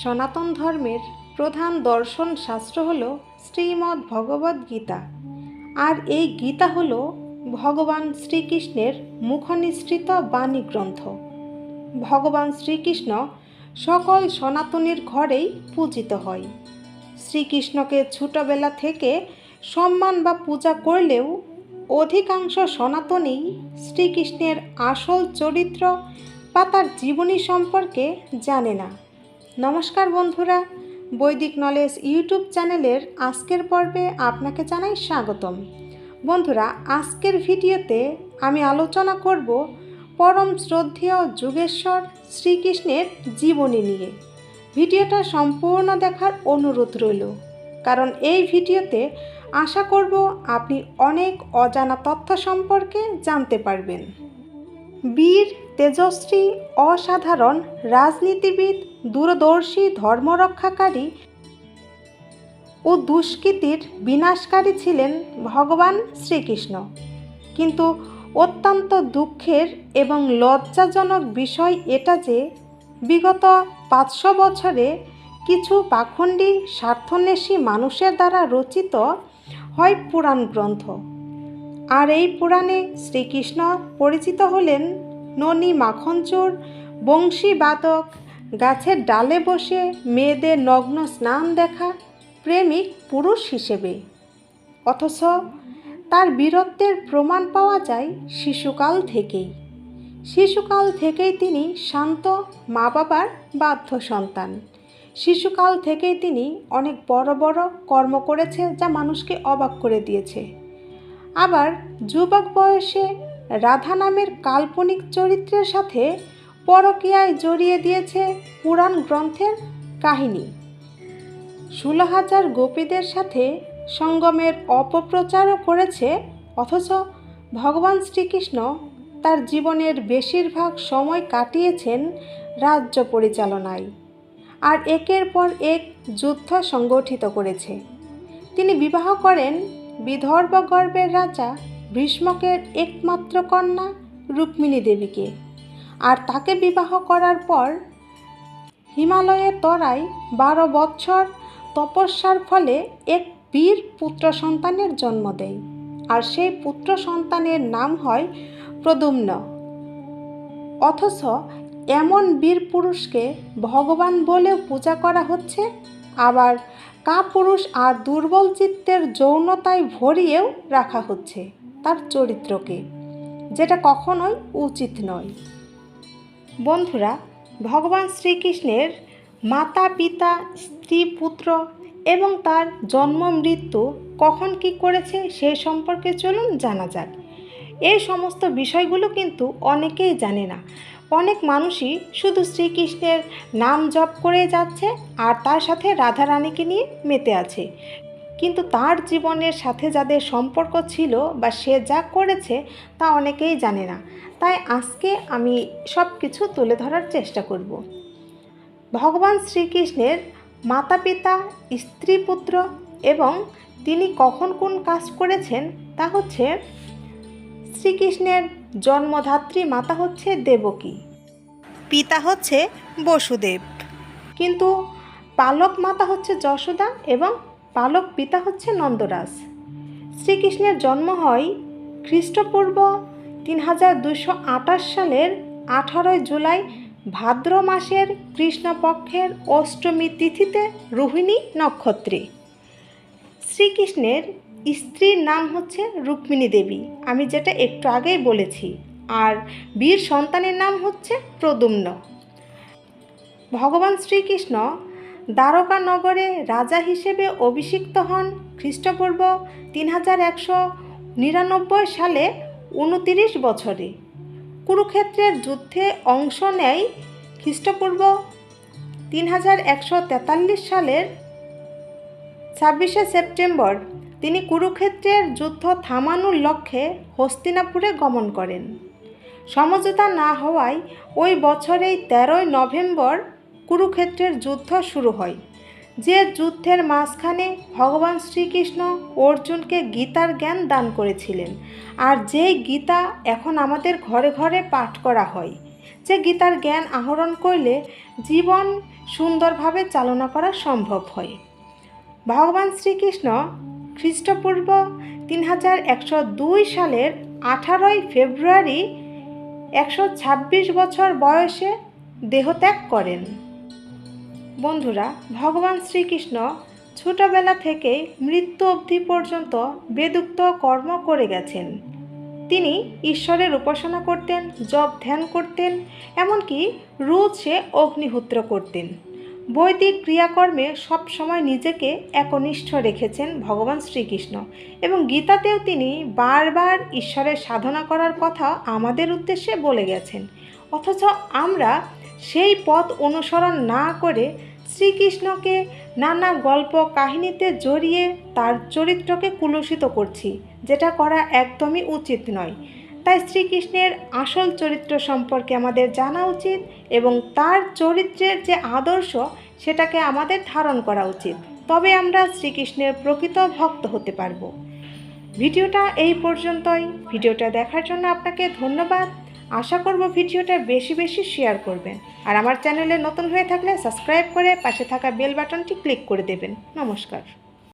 সনাতন ধর্মের প্রধান দর্শন শাস্ত্র হল শ্রীমদ্ ভগবদ্ গীতা। আর এই গীতা হল ভগবান শ্রীকৃষ্ণের মুখনিসৃত বাণী গ্রন্থ। ভগবান শ্রীকৃষ্ণ সকল সনাতনের ঘরেই পূজিত হয়। শ্রীকৃষ্ণকে ছোটবেলা থেকে সম্মান বা পূজা করলেও অধিকাংশ সনাতনী শ্রীকৃষ্ণের আসল চরিত্র বা তার জীবনী সম্পর্কে জানে না। নমস্কার বন্ধুরা, বৈদিক নলেজ ইউটিউব চ্যানেলের আজকের পর্বে আপনাকে জানাই স্বাগতম। বন্ধুরা, আজকের ভিডিওতে আমি আলোচনা করব পরম শ্রদ্ধেয় যুগেশ্বর শ্রীকৃষ্ণের জীবনী নিয়ে। ভিডিওটা সম্পূর্ণ দেখার অনুরোধ রইল। কারণ এই ভিডিওতে আশা করব আপনি অনেক অজানা তথ্য সম্পর্কে জানতে পারবেন। বীর তেজস্বী অসাধারণ, রাজনীতিবিদ, দূরদর্শী, ধর্মরক্ষাকারী ও দুষ্কৃতির বিনাশকারী ছিলেন ভগবান শ্রীকৃষ্ণ। কিন্তু অত্যন্ত দুঃখের এবং লজ্জাজনক বিষয় এটা যে, বিগত পাঁচশো বছরে কিছু পাখণ্ডী স্বার্থন্বেষী মানুষের দ্বারা রচিত হয় পুরাণ গ্রন্থ। আর এই পুরাণে শ্রীকৃষ্ণ পরিচিত হলেন ননী মাখনচোর বংশীবাদক গাছের ডালে বসে মেয়েদের নগ্ন স্নান দেখা, প্রেমিক পুরুষ হিসেবে। অথচ তার বীরত্বের প্রমাণ পাওয়া যায় শিশুকাল থেকেই। শিশুকাল থেকেই তিনি শান্ত মা বাবার বাধ্য সন্তান। শিশুকাল থেকেই তিনি অনেক বড় বড় কর্ম করেছে যা মানুষকে অবাক করে দিয়েছে। আবার যুবক বয়সে রাধা নামের কাল্পনিক চরিত্রের সাথে পরকীয়ায় জড়িয়ে দিয়েছে পুরাণ গ্রন্থের কাহিনী। ষোলো হাজার গোপীদের সাথে সঙ্গমের অপপ্রচারও করেছে, অথচ ভগবান শ্রীকৃষ্ণ তার জীবনের বেশিরভাগ সময় কাটিয়েছেন রাজ্য পরিচালনায় আর একের পর এক যুদ্ধ সংগঠিত করেছে। তিনি বিবাহ করেন বিদর্ভ গর্বের রাজা ভীষ্মকের একমাত্র কন্যা রুক্মিণী দেবীকে। আর তাকে বিবাহ করার পর হিমালয়ের তরায় বারো বৎসর তপস্যার ফলে এক বীর পুত্র সন্তানের জন্ম দেয়। আর সেই পুত্র সন্তানের নাম হয় প্রদুম্ন অথচ এমন বীর পুরুষকে ভগবান বলেও পূজা করা হচ্ছে, আবার কাপুরুষ আর দুর্বল চিত্তের যৌনতায় ভরিয়েও রাখা হচ্ছে। তার চরিত্রকে, যেটা কখনোই উচিত নয়। বন্ধুরা, ভগবান শ্রীকৃষ্ণের মাতা, পিতা, স্ত্রী, পুত্র এবং তার জন্ম, মৃত্যু কখন কি করেছে সে সম্পর্কে চলুন জানা যাক। এই সমস্ত বিষয়গুলো কিন্তু অনেকেই জানে না। অনেক মানুষই শুধু শ্রীকৃষ্ণের নাম জপ করে যাচ্ছে আর তার সাথে রাধারানীকে নিয়ে মেতে আছে। কিন্তু তার জীবনের সাথে যাদের সম্পর্ক ছিল বা সে যা করেছে তা অনেকেই জানে না। তাই আজকে আমি সব কিছু তুলে ধরার চেষ্টা করব। ভগবান শ্রীকৃষ্ণের মাতা পিতা স্ত্রী পুত্র এবং তিনি কখন কোন কাজ করেছেন তা হচ্ছে শ্রীকৃষ্ণের জন্মধাত্রী মাতা হচ্ছে দেবকী, পিতা হচ্ছে বসুদেব। কিন্তু পালক মাতা হচ্ছে যশোদা এবং পালক পিতা হচ্ছে নন্দরাজ। শ্রীকৃষ্ণের জন্ম হয় খ্রিস্টপূর্ব তিন হাজার দুশো আঠাশ সালের আঠারোই জুলাই ভাদ্র মাসের কৃষ্ণপক্ষের অষ্টমী তিথিতে রোহিণী নক্ষত্রে। শ্রীকৃষ্ণের স্ত্রীর নাম হচ্ছে রুক্মিণী দেবী, আমি যেটা একটু আগেই বলেছি। আর বীর সন্তানের নাম হচ্ছে প্রদুম্ন ভগবান শ্রীকৃষ্ণ দ্বারকা নগরে রাজা হিসেবে অভিষিক্ত হন খ্রিস্টপূর্ব তিন হাজার একশো নিরানব্বই সালে উনতিরিশ বছরে। কুরুক্ষেত্রের যুদ্ধে অংশ নেয় খ্রিস্টপূর্ব তিন হাজার একশো তেতাল্লিশ সালের ছাব্বিশে সেপ্টেম্বর। তিনি কুরুক্ষেত্রের যুদ্ধ থামানোর লক্ষ্যে হস্তিনাপুরে গমন করেন। সমঝোতা না হওয়ায় ওই বছরেই তেরোই নভেম্বর কুরুক্ষেত্রের যুদ্ধ শুরু হয়। যে যুদ্ধের মাঝখানে ভগবান শ্রীকৃষ্ণ অর্জুনকে গীতার জ্ঞান দান করেছিলেন আর যে গীতা এখন আমাদের ঘরে ঘরে পাঠ করা হয়, যে গীতার জ্ঞান আহরণ করলে জীবন সুন্দরভাবে চালনা করা সম্ভব হয়। ভগবান শ্রীকৃষ্ণ খ্রিস্টপূর্ব তিন হাজার একশো দুই সালের আঠারোই ফেব্রুয়ারি একশো ছাব্বিশ বছর বয়সে দেহত্যাগ করেন। বন্ধুরা, ভগবান শ্রীকৃষ্ণ ছোটবেলা থেকে মৃত্যু অবধি পর্যন্ত বেদুক্ত কর্ম করে গেছেন। তিনি ঈশ্বরের উপাসনা করতেন, জপ ধ্যান করতেন, এমনকি রোজ সে অগ্নিহোত্র করতেন। বৈদিক ক্রিয়াকর্মে সবসময় নিজেকে একনিষ্ঠ রেখেছেন ভগবান শ্রীকৃষ্ণ এবং গীতাতেও তিনি বারবার ঈশ্বরের সাধনা করার কথা আমাদের উদ্দেশ্যে বলে গেছেন। অথচ আমরা সেই পথ অনুসরণ না করে শ্রীকৃষ্ণকে নানা গল্প কাহিনীতে জড়িয়ে তার চরিত্রকে কুলুষিত করছি, যেটা করা একদমই উচিত নয়। তাই শ্রীকৃষ্ণের আসল চরিত্র সম্পর্কে আমাদের জানা উচিত এবং তার চরিত্রের যে আদর্শ, সেটাকে আমাদের ধারণ করা উচিত। তবে আমরা শ্রীকৃষ্ণের প্রকৃত ভক্ত হতে পারব। ভিডিওটা এই পর্যন্তই। ভিডিওটা দেখার জন্য আপনাকে ধন্যবাদ। আশা করব ভিডিওটা বেশি বেশি শেয়ার করবেন। আর আমার চ্যানেলে নতুন হয়ে থাকলে সাবস্ক্রাইব করে পাশে থাকা বেল বাটনটি ক্লিক করে দেবেন। নমস্কার।